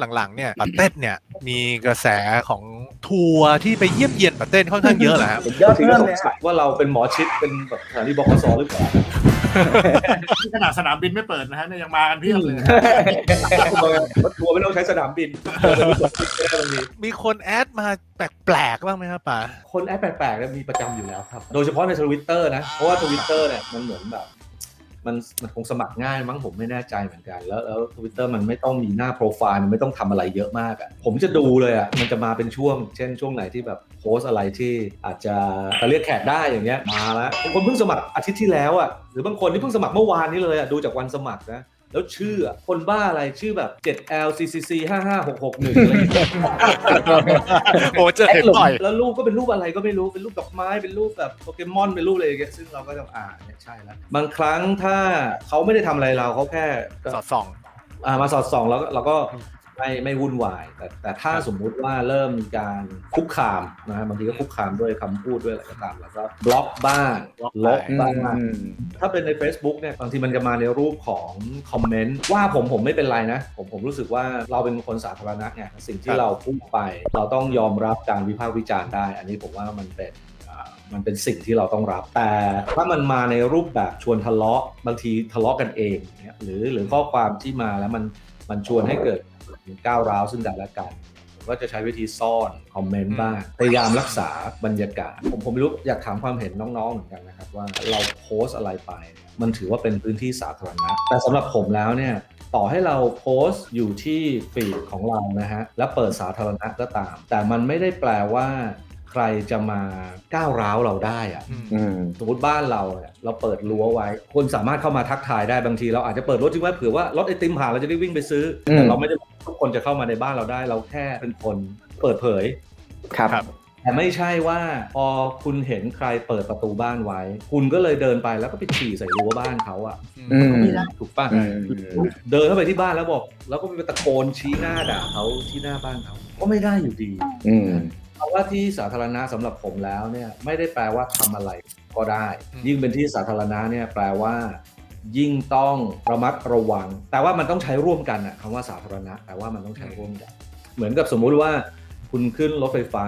หลังๆเนี่ยปาเต้นเนี่ยมีกระแสของทัวร์ที่ไปเยี่ยมเยียนปาเต้นค่อนข้างเยอะแหละครับยอดถึงเพื่ก็อนสเลงยสัยว่าเราเป็นหมอชิดเป็นแบบสถานีบกสหรือเปล่าที่ขนาดสนามบินไม่เปิดนะฮะเนี่ยยังมากันเพียบเลยรถทัวร์ไม่ต้องใช้สนามบินบางทีมีคนแอดมาแปลกๆบ้างไหมครับป๋าคนแอปแปลกๆเนี่ยมีประจำอยู่แล้วครับ โดยเฉพาะในทวิตเตอร์นะ เพราะว่าทวิตเตอร์เนี่ยมันเหมือนแบบ มันมันคงสมัครง่ายมั้งผมไม่แน่ใจเหมือนกัน แล้วแล้วทวิตเตอร์มันไม่ต้องมีหน้าโปรไฟล์มันไม่ต้องทำอะไรเยอะมากอะ่ะผมจะดูเลยอะ่ะมันจะมาเป็นช่วง เช่นช่วงไหนที่แบบโพสอะไรที่อาจจะเรียกแขกได้อย่างเงี้ยมาแล้วบางคนเพิ่งสมัครอาทิตย์ที่แล้วอะ่ะหรือบางคนที่เพิ่งสมัครเมื่อวานนี้เลยอะ่ะดูจากวันสมัครนะ แล้วชื่ออะคนบ้าอะไรชื่อแบบ 7LCCC 55661อะไรอย่างเงี้ยโอ้เจอเห็นบ่อย แล้วรูปก็เป็นรูปอะไรก็ไม่รู้เป็นรูปดอกไม้เป็นรูปแบบโปเกมอนเป็นรูปอะไรอย่างเงี้ยซึ่งเราก็จะอ่าเนี่ยใช่แล้วบางครั้งถ้าเขาไม่ได้ทำอะไรเราเขาแค่ก็สอดส่อง อ่ามาสอดส่องแล้วก็เราก็ ไม่ไม่วุ่นวาย แต่แต่ถ้าสมมุติว่าเริ่มมีการคุกคามนะฮะบางทีก็คุกคามด้วยคำพูดด้วยอะไรก็ตามแล้วก็บล็อกบ้างลบบ้างถ้าเป็นใน Facebook เนี่ยบางทีมันจะมาในรูปของคอมเมนต์ว่าผมผมไม่เป็นไรนะ ผมผมรู้สึกว่าเราเป็นคนสาธารณะไงสิ่งคที่รับเราพูดไป เราต้องยอมรับการวิพากษ์วิจารณ์ได้ อันนี้ผมว่ามันเป็นอ่ามันเป็นสิ่งที่เราต้องรับ แต่ถ้ามันมาในรูปแบบชวนทะเลาะบางทีทะเลาะกันเองเนี่ยหรือหรือข้อความที่มาแล้วมันมันชวนให้เกิด ก้าวร้าวซึ่งกันและกันผมก็จะใช้วิธีซ่อนคอมเมนต์บ้างพยายามรักษาบรรยากาศ ผมผมไม่รู้อยากถามความเห็นน้องๆเหมือนกันนะครับว่าเราโพสต์อะไรไปเนี่ยมันถือว่าเป็นพื้นที่สาธารณะแต่สำหรับผมแล้วเนี่ยต่อให้เราโพสต์อยู่ที่ฟีดของเรานะฮะและเปิดสาธารณะก็ตาม แต่มันไม่ได้แปลว่าใครจะมาก้าวร้าวเราได้อะอืมอืมสมมติบ้านเราเนี่ยเราเปิดรั้วไว้ คนสามารถเข้ามาทักทายได้บางที เราอาจจะเปิดรถทิ้งไว้เผื่อว่ารถไอติมผ่านเราจะได้วิ่งไปซื้ออมแต่เราไม่ได้ ทุกคนจะเข้ามาในบ้านเราได้ เราแค่เป็นคนเปิดเผย ครับ ครับ แต่ไม่ใช่ว่าพอคุณเห็นใครเปิดประตูบ้านไว้ คุณก็เลยเดินไปแล้วก็ไปฉี่ใส่รั้วบ้านเขาอะอืม ไม่ได้ถูกป่ะอืม เดินเข้าไปที่บ้านแล้วบอก แล้วก็ไปตะโกนชี้หน้าด่าเขาที่หน้าบ้านเขาก็ไม่ได้อยู่ดีอืม เพราะว่าที่สาธารณะสำหรับผมแล้วเนี่ยไม่ได้แปลว่าทำอะไรก็ได้ อืม ยิ่งเป็นที่สาธารณะเนี่ยแปลว่า ยิ่งต้องระมัดระวัง แต่ว่ามันต้องใช้ร่วมกันอะคำว่าสาธารณะ แต่ว่ามันต้องใช้ร่วมกัน เหมือนกับสมมุติว่าคุณขึ้นรถไฟฟ้า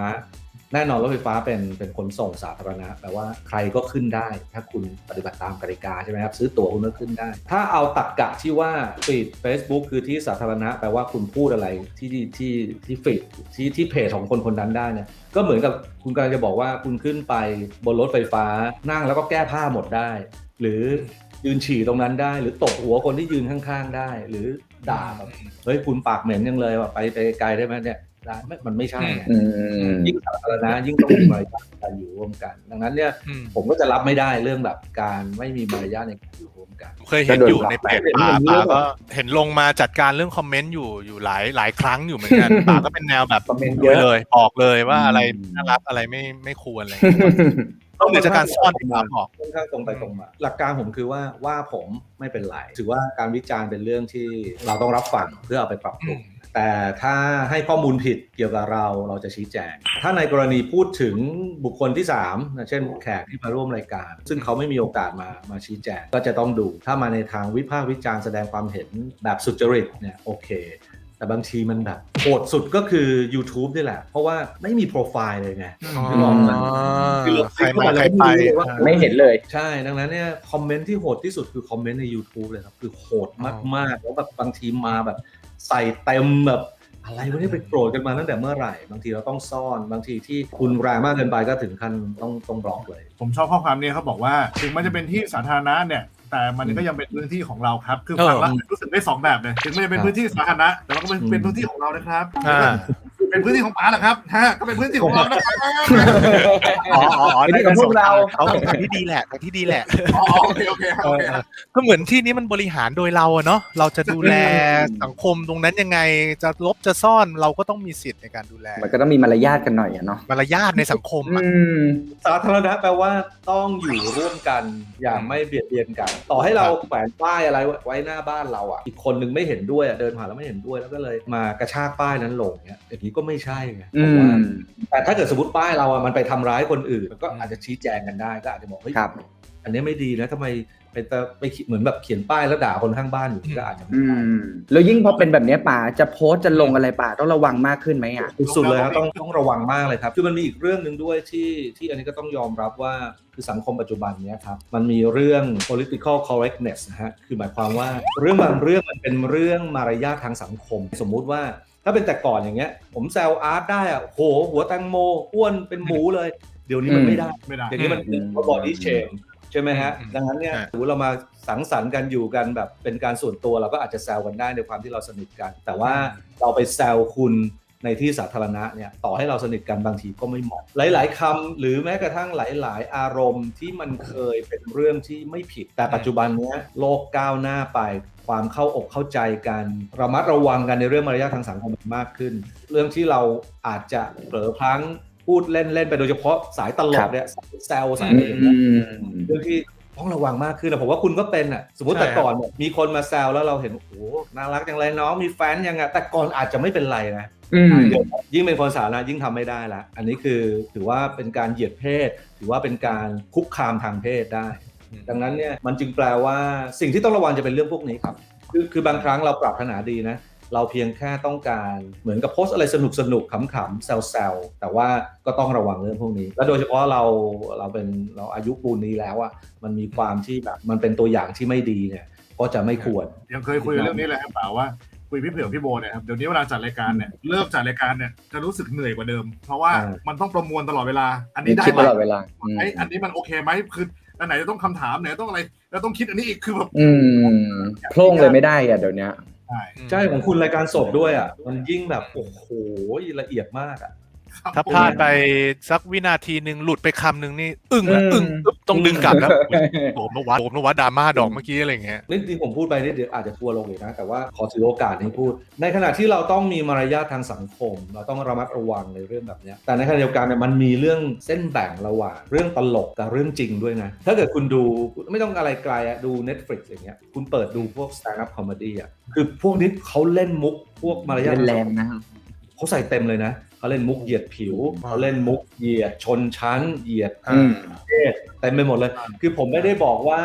แน่นอนรถไฟฟ้าเป็นเป็นขนส่งสาธารณะแปลว่าใครก็ขึ้นได้ ถ้าคุณปฏิบัติตามกติกาใช่ไหมครับ ซื้อตั๋วคุณก็ขึ้นได้ ถ้าเอาตักกะที่ว่าฟีด Facebook คือที่สาธารณะ แปลว่าคุณพูดอะไรที่ที่ที่ฟีดที่ที่เพจของคนคนนั้นได้เนี่ยก็เหมือนกับคุณกำลังจะบอกว่าคุณขึ้นไปบนรถไฟฟ้านั่งแล้วก็แก้ผ้าหมดได้ หรือ ยืนฉี่ตรงนั้นได้ หรือตบหัวคนที่ยืนข้างๆได้ หรือด่าแบบเฮ้ยคุณปากเหม็นยังเลยว่ะไปไปไกลได้ไหมเนี่ยได้ไม่มันไม่ใช่ไงอืมยิ่งสาธารณะยิ่งต้องมีมารยาทในการอยู่ร่วมกัน ดังนั้นเนี่ยอืมผมก็จะรับไม่ได้เรื่องแบบการไม่มีมารยาทในการอยู่ร่วมกันเคยเห็นอยู่ในเพจป๋าป๋าก็เห็นลงมาจัดการเรื่องคอมเมนต์อยู่อยู่หลายหลายครั้งอยู่เหมือนกันป๋าก็เป็นแนวแบบคอมเมนต์ดูเยอะเลยบอกเลยว่าอืมอะไรน่ารักอะไรไม่ไม่ควรอะไรอย่างเงี้ย ต้องเหนือจากการซ่อนที่ป๋าบอกค่อนข้างตรงไปตรงมา หลักการผมคือว่าว่าผมไม่เป็นไร ถือว่าการวิจารณ์เป็นเรื่องที่เราต้องรับฟังเพื่อเอาไปปรับปรุงแต่ถ้าให้ข้อมูลผิดเกี่ยวกับเราเราจะชี้แจง ถ้าในกรณีพูดถึงบุคคลที่3นะเช่นแขกที่มาร่วมรายการ ซึ่งเขาไม่มีโอกาสมามาชี้แจง ก็จะต้องดู ถ้ามาในทางวิพากษ์วิจารณ์แสดงความเห็นแบบสุจริตเนี่ยโอเค แต่บางทีมันแบบโหดสุดก็คือ YouTube นี่แหละ เพราะว่าไม่มีโปรไฟล์เลยไงอ๋อนึกออกไหมคือเราใครมาใครไปไม่เห็นเลย ใช่ดังนั้นเนี่ยคอมเมนต์ที่โหดที่สุดคือคอมเมนต์ใน YouTube เลยครับ คือโหดมากๆ แล้วแบบบางทีมาแบบใส่เต็มแบบอะไรวะเนี่ยไปโกรธกันมาตั้งแต่เมื่อไหร่ บางทีเราต้องซ่อนบางทีที่คุณแรงมากเกินไปก็ถึงขั้นต้องต้องบล็อกเลย ผมชอบข้อความนี้เขาบอกว่า ถึงมันจะเป็นที่สาธารณะเนี่ย แต่มันก็ยังเป็นพื้นที่ของเราครับ คือฟังแล้วรู้สึกได้สองแบบเลยถึงมันจะเป็นพื้นที่สาธารณะแต่มันก็เป็นเป็นพื้นที่ของเรานะครับ อ่า เป็นพื้นที่ของป๋าเหรอครับฮะก็เป็นพื้นที่ของเรานะครับอ๋ออ๋ออ๋อเป็นที่ของพวกเราเขาเป็นทางที่ดีแหละทางที่ดีแหละอ๋อโอเคโอเคโอเคก็เหมือนที่นี้มันบริหารโดยเราอะเนาะเราจะดูแลสังคมตรงนั้นยังไงจะลบจะซ่อนเราก็ต้องมีสิทธิ์ในการดูแล มันก็ต้องมีมารยาทกันหน่อยอะเนาะมารยาทในสังคมอือะมสาธารณะแปลว่าต้องอยู่ร่วมกันอย่างไม่เบียดเบียนกัน ต่อให้เราแขวนป้ายอะไรไว้หน้าบ้านเราอะอีกคนนึงไม่เห็นด้วยอะเดินผ่านแล้วไม่เห็นด้วยแล้วก็เลยมากระชากป้ายนั้นลงเนี้ยอย่างนี้ก็ไม่ใช่ไงอืผมว่ามแต่ถ้าเกิดสมมติป้ายเราอะมันไปทำร้ายคนอื่นก็อาจจะชี้แจงกันได้ก็อาจจะบอกเฮ้ยครับอันนี้ไม่ดีนะทำไมไปตะไปเหมือนแบบเขียนป้ายแล้วด่าคนข้างบ้านอยู่ก็อาจจะไม่อืได้มแล้วยิ่งพอเป็นแบบเนี้ยป่าจะโพสต์จะลงอะไรป่าต้องระวังมากขึ้นไหมอะสุดๆเลยครับต้องต้องระวังมากเลยครับคือมันมีอีกเรื่องหนึ่งด้วยที่ที่อันนี้ก็ต้องยอมรับว่าคือสังคมปัจจุบันเนี้ยครับมันมีเรื่อง political correctness นะฮะคือหมายความว่าเรื่องบางเรื่องมันเป็นเรื่องมารยาททางสังคม สมมุติว่า ถ้าเป็นแต่ก่อนอย่างเงี้ย ผมแซวอาร์ตได้อะโหหัวแตงโมอ้วนเป็นหมูเลย เดี๋ยวนี้มันไม่ได้ไม่ได้ เดี๋ยวนี้มันอืมบอดี้เชมใช่ไหมฮะ อืม ดังนั้นเนี่ยฮะสมมุติเรามาสังสรรค์กันอยู่กันแบบเป็นการส่วนตัวเราก็อาจจะแซวกันได้ในความที่เราสนิทกัน แต่ว่าเราไปแซวคุณ ในที่สาธารณะเนี่ยต่อให้เราสนิทกันบางทีก็ไม่เหมาะ หลาย ๆคำหรือแม้กระทั่งหลาย ๆ อารมณ์ที่มันเคยเป็นเรื่องที่ไม่ผิด แต่ปัจจุบันเนี้ยโลกก้าวหน้าไป ความเข้าอกเข้าใจกันระมัดระวังกันในเรื่องมารยาททางสังคมมากขึ้น เรื่องที่เราอาจจะเผลอพลั้งพูดเล่น ๆ ไปโดยเฉพาะสายตลครักบเนี่ยสายแซวสายอะไรอย่างเงี้ยอืมเรื่องที่ ต้องระวังมากขึ้นนะผมว่าคุณก็เป็นอะสมมติใช่แต่ครับก่อนเนี่ยมีคนมาแซวแล้วเราเห็นโอ้โหน่ารักจังเลยน้องมีแฟนยังไงแต่ก่อนอาจจะไม่เป็นไรนะอืมเดี๋ยวยิ่งเป็นคนสาธารณะยิ่งทำไม่ได้ละอันนี้คือถือว่าเป็นการเหยียดเพศ ถือว่าเป็นการคุกคามทางเพศได้ ดังนั้นเนี่ยมันจึงแปลว่าสิ่งที่ต้องระวังจะเป็นเรื่องพวกนี้ครับคือคือบางครั้งเราปรารถนาดีนะ เราเพียงแค่ต้องการเหมือนกับโพสต์อะไรสนุกสนุกๆขำๆแซวๆแต่ว่าก็ต้องระวังเรื่องพวกนี้ และโดยเฉพาะเราเราเป็นเราอายุปูนนี้แล้วอะมันมีความที่แบบมันเป็นตัวอย่างที่ไม่ดีเนี่ยก็จะไม่ควรยังเคยคุยเรื่องนี้เลยครับเปล่าว่าคุยพี่เผือกพี่โบเนี่ยครับเดี๋ยวนี้เวลาจัดรายการเนี่ยเริ่มจัดรายการเนี่ยจะรู้สึกเหนื่อยกว่าเดิม เพราะว่าอ่ามันต้องประมวลตลอดเวลา อันนี่นี้ได้คิดไหมตลอดเวลาอืมไอ้อันนี้มันโอเคไหมคืออันไหนจะต้องคำถามไหนต้องอะไร แล้วต้องคิดอันนี้อีกคือแบบอืมโพร่งเลยไม่ได้อะเดี๋ยวเนี้ย ใช่ใช่ของคุณรายการสดด้วยอะ มันยิ่งแบบ โอ้โหละเอียดมากอะครับ ถ้าพลาดไปสักวินาทีหนึ่งหลุดไปคำหนึ่งนี่อึ้งละอืมอึ้งอึ๊บต้องดึงกลับแล้วโดมนวัดโดมนวัดดราม่าดอกเมื่อกี้อะไรอย่างเงี้ย นี่จริงๆผมพูดไปนี่เดี๋ยวอาจจะทัวร์ลงเลยนะ แต่ว่าขอถือโอกาสนี้พูด ในขณะที่เราต้องมีมารยาททางสังคม เราต้องระมัดระวังในเรื่องแบบเนี้ยแต่ในขณะเดียวกันเนี่ยมันมีเรื่องเส้นแบ่งระหว่าง เรื่องตลกกับเรื่องจริงด้วยนะ ถ้าเกิดคุณดูไม่ต้องอะไรไกลอะดู Netflix อย่างเงี้ยคุณเปิดดูพวก stand up comedy อะคือพวกนี้เขาเล่นมุกพวกมารยาทเล่นทางแรสังงคมนะเขาใส่เต็มเลยนะ เขาเล่นมุกเหยียดผิวเขาเล่นมุกเหยียดชนชั้นเหยียดอืมเพศเต็มไปหมดเลย คือผมไม่ได้บอกว่า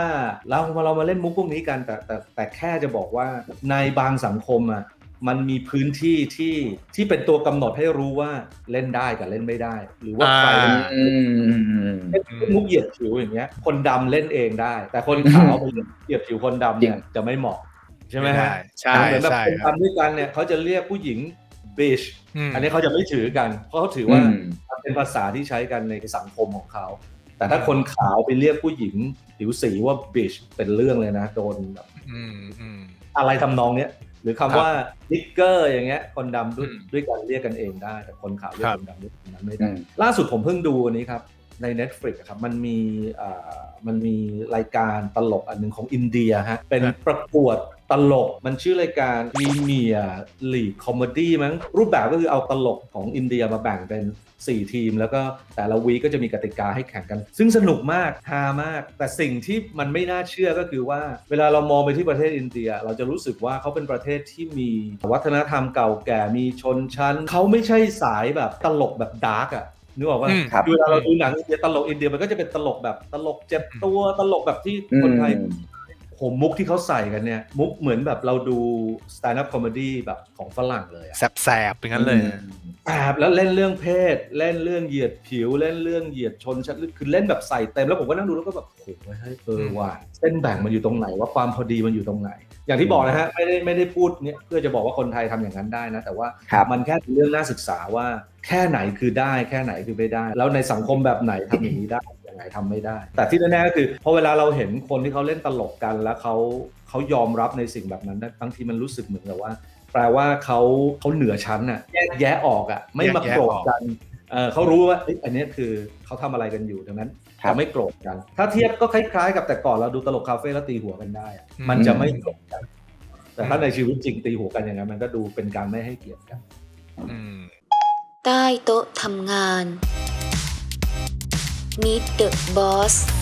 เรามาเรามาเล่นมุกพวกนี้กันแต่แต่แต่แค่จะบอกว่าในบางสังคมอะมันมีพื้นที่ที่ที่เป็นตัวกำหนดให้รู้ว่าเล่นได้กับเล่นไม่ได้ หรือว่าใครอ่าอืมเล่นมุกเหยียดผิวอย่างเงี้ย คนดำเล่นเองได้ แต่คนขาวไปเหยียดผิวคนดำเนี่ยจริงจะไม่เหมาะใช่ไหมฮะใช่เหมือนแบบใช่คนครับดำด้วยกันเนี่ยเขาจะเรียกผู้หญิง บิชมอันนี้เขาจะไม่ถือกัน เพราะเขาถืออืว่ามมันเป็นภาษาที่ใช้กันในสังคมของเขา แต่ถ้าคนขาวไปเรียกผู้หญิงผิวสีว่าบิชเป็นเรื่องเลยนะ โดนแบบอืมอืมอะไรทำนองเนี้ยหรือคำครับว่านิกเกอร์อย่างเงี้ย คนดำด้วยอืมด้วยกันเรียกกันเองได้ แต่คนขาวเรียกครับคนดำด้วยกันไม่อืได้มล่าสุดผมเพิ่งดูอันนี้ครับ ใน Netflix อะครับมันมีอ่ามันมีรายการตลกอันหนึ่งของอินเดียฮะเป็นครับประกวด ตลกมันชื่อรายการมีเมียลีคอมเมดี้มั้งรูปแบบก็คือเอาตลกของอินเดียมาแบ่งเป็น 4 ทีม แล้วก็แต่ละวีคก็จะมีกติกาให้แข่งกัน ซึ่งสนุกมากฮามาก แต่สิ่งที่มันไม่น่าเชื่อก็คือว่า เวลาเรามองไปที่ประเทศอินเดีย เราจะรู้สึกว่าเขาเป็นประเทศที่มีวัฒนธรรมเก่าแก่มีชนชั้นเขาไม่ใช่สายแบบตลกแบบดาร์กอะนึกออกว่าอืมครับคือเวลาเราดูหนังอินเดียตลกอินเดียมันก็จะเป็นตลกแบบตลกเจ็บตัวตลกแบบที่อืคนไทยม ผมมุกที่เขาใส่กันเนี่ย มุกเหมือนแบบเราดู stand up comedy แบบของฝรั่งเลยอะแสบๆเป็นงั้นเลยแอบแล้วเล่นเรื่องเพศ เล่นเรื่องเหยียดผิว เล่นเรื่องเหยียดชนชั้นคือเล่นแบบใส่เต็มแล้วผมก็นั่งดูแล้วก็แบบโอ้โหเฮ้ยเออว่ะเส้นแบ่งมันอยู่ตรงไหนว่าความพอดีมันอยู่ตรงไหน อย่างที่บอกนะฮะไม่ได้ไม่ได้พูดเนี่ยเพื่อจะบอกว่าคนไทยทำอย่างนั้นได้นะ แต่ว่าครับมันแค่เป็นเรื่องน่าศึกษาว่าแค่ไหนคือได้ แค่ไหนคือไม่ได้ แล้วในสังคมแบบไหนทำอย่างนี้ได้อ ย่างไหนทำไม่ได้ แต่ที่แน่ๆก็คือพอเวลาเราเห็นคนที่เขาเล่นตลกกันแล้วเขาเขายอมรับในสิ่งแบบนั้นนะบางทีมันรู้สึกเหมือนกับว่า แปลว่าเขาเขาเหนือชั้นน่ะแยกแยะออกอะไม่มาแยกแยะโกรธออกกันเออเขารู้ว่าเอ้ยอันเนี้ยคือเขาทำอะไรกันอยู่ดังนั้นครับจะไม่โกรธกัน ถ้าเทียบก็คล้ายๆ กับแต่ก่อนเราดูตลกคาเฟ่แล้วตีหัวกันได้อะมันจะไม่โกรธกัน แต่ถ้าในชีวิตจริงตีหัวกันอย่างนั้นมันก็ดูเป็นการไม่ให้เกียรติกันอืมใต้โต๊ะทำงาน Meet the Boss